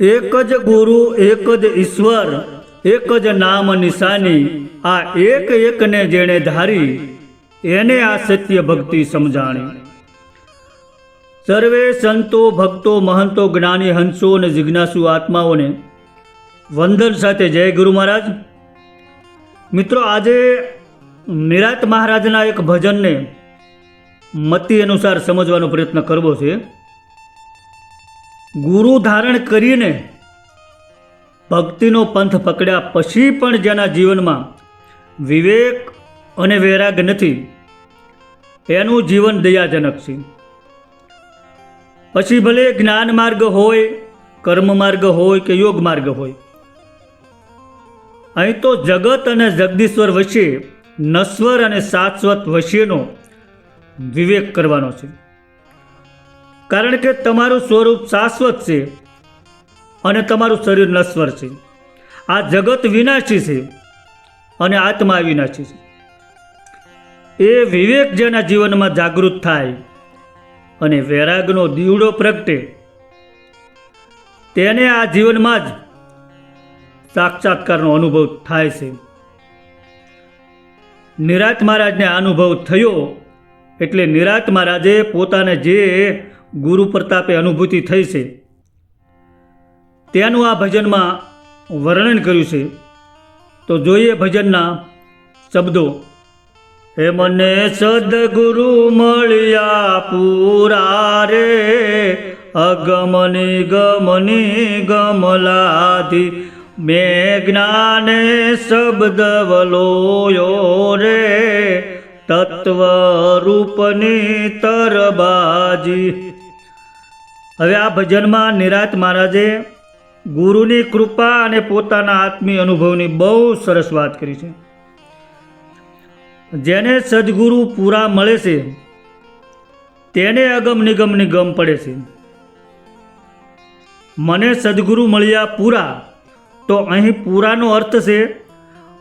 એક જ ગુરુ, એક જ ઈશ્વર, એક જ નામ નિશાની, આ એક એકને જેણે ધારી, એને આ સત્ય ભક્તિ સમજાણી. સર્વે સંતો, ભક્તો, મહંતો, જ્ઞાની, હંસો અને જિજ્ઞાસુ આત્માઓને વંદન સાથે જય ગુરુ મહારાજ. મિત્રો, આજે નિરાત મહારાજના એક ભજનને મતિ અનુસાર સમજવાનો પ્રયત્ન કરવો છે. ગુરુ ધારણ કરીને ભક્તિનો પંથ પકડ્યા પછી પણ જેના જીવનમાં વિવેક અને વૈરાગ નથી, એનું જીવન દયાજનક છે. પછી ભલે જ્ઞાન માર્ગ હોય, કર્મ માર્ગ હોય કે યોગ માર્ગ હોય, અહીં તો જગત અને જગદીશ્વર વચ્ચે નશ્વર અને શાશ્વત વચ્ચેનો વિવેક કરવાનો છે. કારણ કે તમારું સ્વરૂપ શાશ્વત છે અને તમારું શરીર નશ્વર છે. આ જગત વિનાશી છે અને આત્મા વિનાશી છે. એ વિવેક જેના જીવનમાં જાગૃત થાય અને વૈરાગનો દીવડો પ્રગટે, તેને આ જીવનમાં જ સાક્ષાત્કારનો અનુભવ થાય છે. નિરાત મહારાજને અનુભવ થયો એટલે નિરાત મહારાજે પોતાને જે ગુરુ પ્રતાપે અનુભૂતિ થઈ છે. તેનું આ ભજનમાં વર્ણન કર્યું છે. તો જોઈએ ભજનના શબ્દો. હે મને સદગુરુ મળ્યા પૂરા રે, અગમની ગમની ગમલાધી. મેં જ્ઞાને શબ્દ વલોયો રે તત્વ રૂપની તરબાજી. હવે આ ભજનમાં નિરાત મહારાજે ગુરુની કૃપા અને પોતાના આત્મીય અનુભવની બહુ સરસ વાત કરી છે. જેને સદગુરુ પૂરા મળે છે, તેને અગમ નિગમની ગમ પડે છે. મને સદગુરુ મળ્યા પૂરા, તો અહીં પૂરાનો અર્થ છે,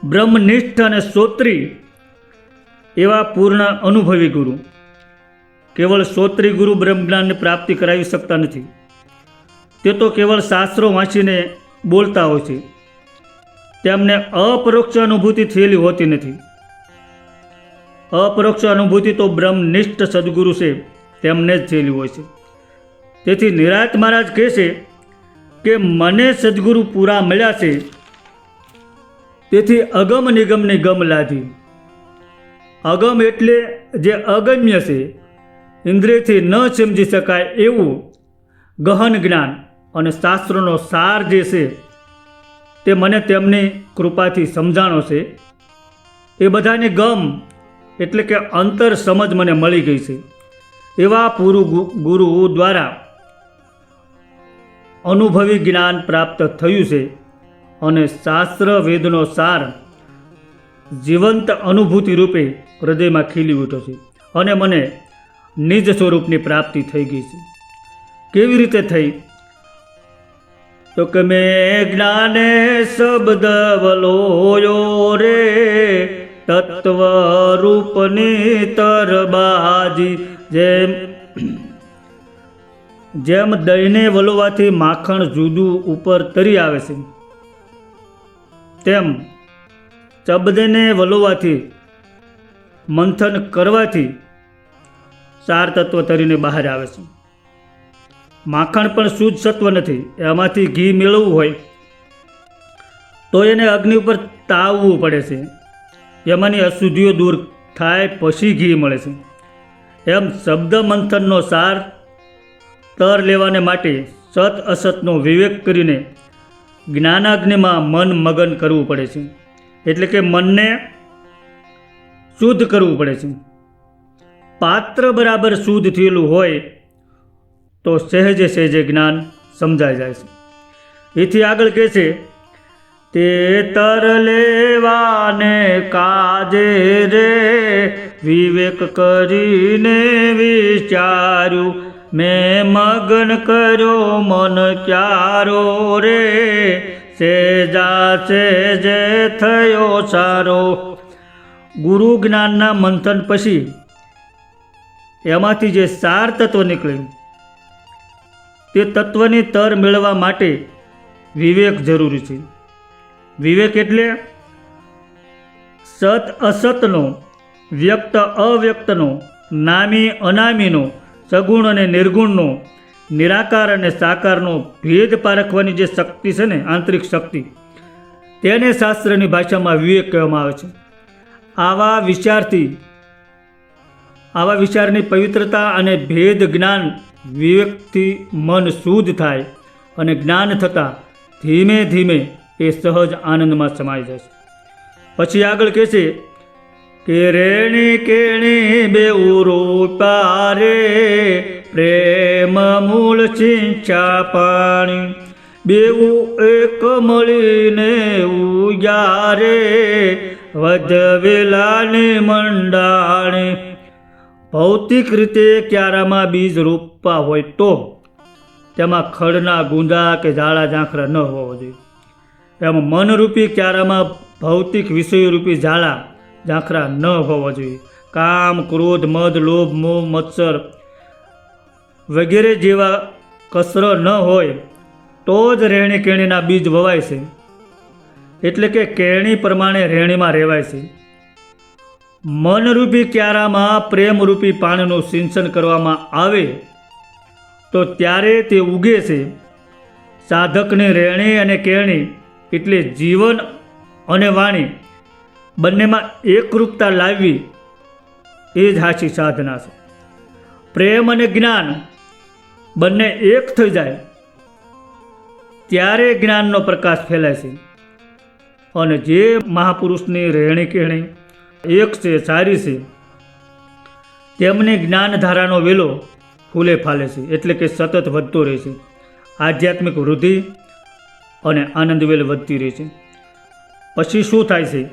બ્રહ્મનિષ્ઠ અને શ્રોત્રી એવા પૂર્ણ અનુભવી ગુરુ. કેવળ શ્રોત્રી ગુરુ બ્રહ્મજ્ઞાનની પ્રાપ્તિ કરાવી શકતા નથી. તે તો કેવળ શાસ્ત્રો વાંચીને બોલતા હોય છે. તેમને અપરોક્ષ અનુભૂતિ થયેલી હોતી નથી. અપરોક્ષ અનુભૂતિ તો બ્રહ્મનિષ્ઠ સદગુરુ છે, તેમને જ થયેલી હોય છે. તેથી નિરાત મહારાજ કહે છે કે મને સદગુરુ પૂરા મળ્યા છે. તેથી અગમ નિગમની ગમ લાધી. અગમ એટલે જે અગમ્ય છે ઇન્દ્રિયથી ન સમજી શકાય એવું ગહન જ્ઞાન અને શાસ્ત્રોનો સાર જે છે, તે મને તેમની કૃપાથી સમજાણો છે. એ બધાની ગમ એટલે કે અંતર સમજ મને મળી ગઈ છે. એવા પૂરું ગુરુ દ્વારા અનુભવી જ્ઞાન પ્રાપ્ત થયું છે અને શાસ્ત્ર વેદનો સાર જીવંત અનુભૂતિ રૂપે હૃદયમાં ખીલી ઉઠ્યો છે. અને મને નિજ સ્વરૂપની પ્રાપ્તિ થઈ ગઈ છે. કેવી રીતે થઈ? તો કે મેં જ્ઞાને શબ્દ વલોયો રે તત્વ રૂપની તરબાજી, જેમ જેમ દહીંને વલોવાથી માખણ જુદું ઉપર તરી આવે છે, તેમ શબ્દને વલોવાથી મંથન કરવાથી ચાર તત્વ તરીને બહાર આવે છે. માખણ પણ શુદ્ધ સત્વ નથી. એમાંથી ઘી મેળવવું હોય તો એને અગ્નિ ઉપર તાવવું પડે છે. એમાંની અશુદ્ધિઓ દૂર થાય પછી ઘી મળે છે. એમ શબ્દ મંથનનો સાર તર લેવાને માટે સત અસતનો વિવેક કરીને જ્ઞાનાગ્નિમાં મન મગન કરવું પડે છે. એટલે કે મનને શુદ્ધ કરવું પડે છે. પાત્ર બરાબર શુદ્ધ થયેલું હોય તો સહેજે સહેજે જ્ઞાન સમજાઈ જાય છે. એથી આગળ કહે છે, તે તર લેવાને કાજે રે, વિવેક કરીને વિચાર્યું, મેં મગન કર્યો મન ક્યારો રે સેજા સેજે થયો સારો. ગુરુ જ્ઞાનના મંથન પછી એમાંથી જે સાર તત્વ નીકળ્યું, તે તત્વની તર મેળવવા માટે વિવેક જરૂરી છે. વિવેક એટલે સત અસતનો, વ્યક્ત અવ્યક્તનો, નામી અનામીનો, સગુણ અને નિર્ગુણનો, નિરાકાર અને સાકારનો ભેદ પારખવાની જે શક્તિ છે ને, આંતરિક શક્તિ, તેને શાસ્ત્રની ભાષામાં વિવેક કહેવામાં આવે છે. આવા વિચારથી આવા વિચારની પવિત્રતા અને ભેદ જ્ઞાન વિવેકથી મન શુદ્ધ થાય અને જ્ઞાન થતાં ધીમે ધીમે એ સહજ આનંદમાં સમાઈ જાય પછી આગળ કહે છે કે રેણી કેણી બેઉ રૂપા રે પ્રેમ મૂળ ચિંચા પાણી, બેઉ એક મળીને ઉયારે વધ વેલાની મંડાણી ભૌતિક રીતે ક્યારામાં બીજ રોપવા હોય તો તેમાં ખડના ગુંદા કે ઝાડા ઝાંખરા ન હોવા જોઈએ. એમાં મનરૂપી ક્યારામાં ભૌતિક વિષયરૂપી ઝાડા ઝાંખરા ન હોવા જોઈએ. કામ, ક્રોધ, મદ, લોભ, મોહ, મત્સર વગેરે જેવા કસર ન હોય તો જ રહેણી કેણીના બીજ વવાય છે. એટલે કે કેણી પ્રમાણે રહેણીમાં રહેવાય છે. મનરૂપી ક્યારામાં પ્રેમરૂપી પાણીનું સિંચન કરવામાં આવે તો ત્યારે તે ઉગે છે. સાધકની રહેણી અને કેણી એટલે જીવન અને વાણી બંનેમાં એકરૂપતા લાવવી એ જ હાચી સાધના છે. પ્રેમ અને જ્ઞાન બંને એક થઈ જાય ત્યારે જ્ઞાનનો પ્રકાશ ફેલાય છે. અને જે મહાપુરુષની રહેણી કહેણી એક છે, સારી છે. તેમની જ્ઞાનધારાનો વેલો ફૂલે ફાલે છે, એટલે કે સતત વધતો રહે છે. આધ્યાત્મિક વૃદ્ધિ અને આનંદ વેલ વધતી રહે છે. પછી શું થાય છે?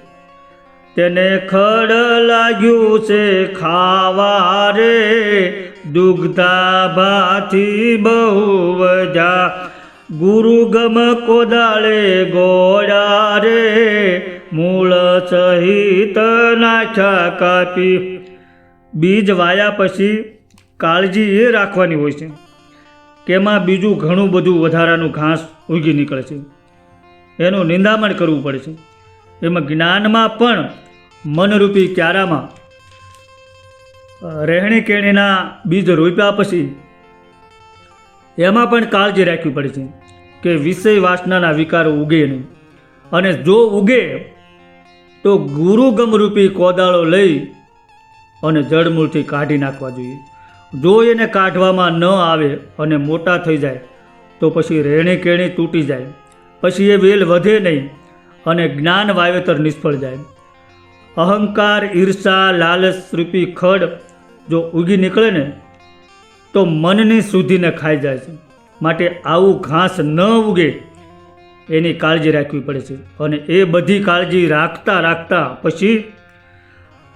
તેને ખડ લાગ્યું છે, ખાવા રે, દુગ્ધા ભાથી બહુ વજા. ગુરુ ગમ કોદાળે, ગોળા રે મૂળ સહિત નાખ્યા કાપી. બીજ વાયા પછી કાળજી એ રાખવાની હોય છે. એમાં બીજું ઘણું બધું વધારાનું ઘાસ ઉગી નીકળે છે. એનું નિંદામણ કરવું પડે છે. એમાં જ્ઞાનમાં પણ મનરૂપી ક્યારામાં રહેણી કેણીના બીજ રોપ્યા પછી એમાં પણ કાળજી રાખવી પડે છે કે વિષય વાસનાના વિકારો ઉગે નહીં. અને જો ઉગે તો ગુરુગમરૂપી કોદાળો લઈ અને જડમૂળથી કાઢી નાખવા જોઈએ. જો એને કાઢવામાં ન આવે અને મોટા થઈ જાય, તો પછી રહેણી કેણી તૂટી જાય. પછી એ વેલ વધે નહીં અને જ્ઞાન વાવેતર નિષ્ફળ જાય. અહંકાર, ઈર્ષા, લાલચ, રૂપી ખડ જો ઉગી નીકળે ને, તો મનની શુદ્ધિને ખાઈ જાય છે. માટે આવું ઘાસ ન ઉગે. એની કાળજી રાખવી પડે છે. અને એ બધી કાળજી રાખતા રાખતા પછી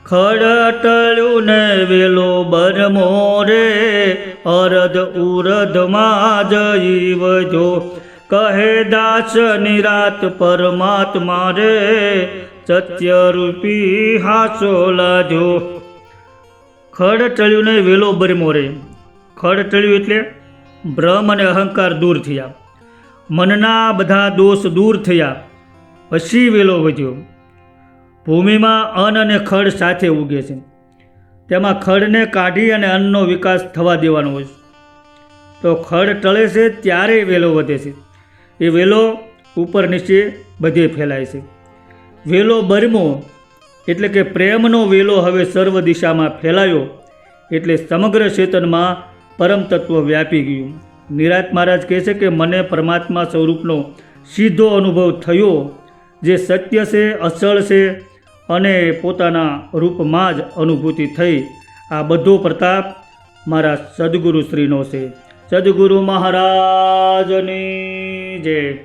ખડટળ્યું ને વેલો બરમો રે અરદ ઉરધમાં જઈવજો કહે દાસ નિરાત પરમાત્મા રે, સત્ય રૂપી હાસો લાજો. ખડ ને વેલો બરમો રે ખડ એટલે ભ્રમ અને અહંકાર દૂર થયા. મનના બધા દોષ દૂર થયા. પછી વેલો વધ્યો. ભૂમિમાં અન્ન અને ખડ સાથે ઉગે છે. તેમાં ખડને કાઢી અને અન્નનો વિકાસ થવા દેવાનો હોય છે. તો ખડ ટળે છે ત્યારે વેલો વધે છે. એ વેલો ઉપર નીચે બધે ફેલાય છે. વેલો બરમો એટલે કે પ્રેમનો વેલો હવે સર્વ દિશામાં ફેલાયો એટલે સમગ્ર ચેતનમાં પરમ વ્યાપી ગયું. નિરાત મહારાજ કહે છે કે મને પરમાત્મા સ્વરૂપનો સીધો અનુભવ થયો, જે સત્ય છે, અચળ છે અને પોતાના રૂપમાં જ અનુભૂતિ થઈ. આ બધો પ્રતાપ મારા સદગુરુ શ્રીનો છે. સદગુરુ મહારાજની જય.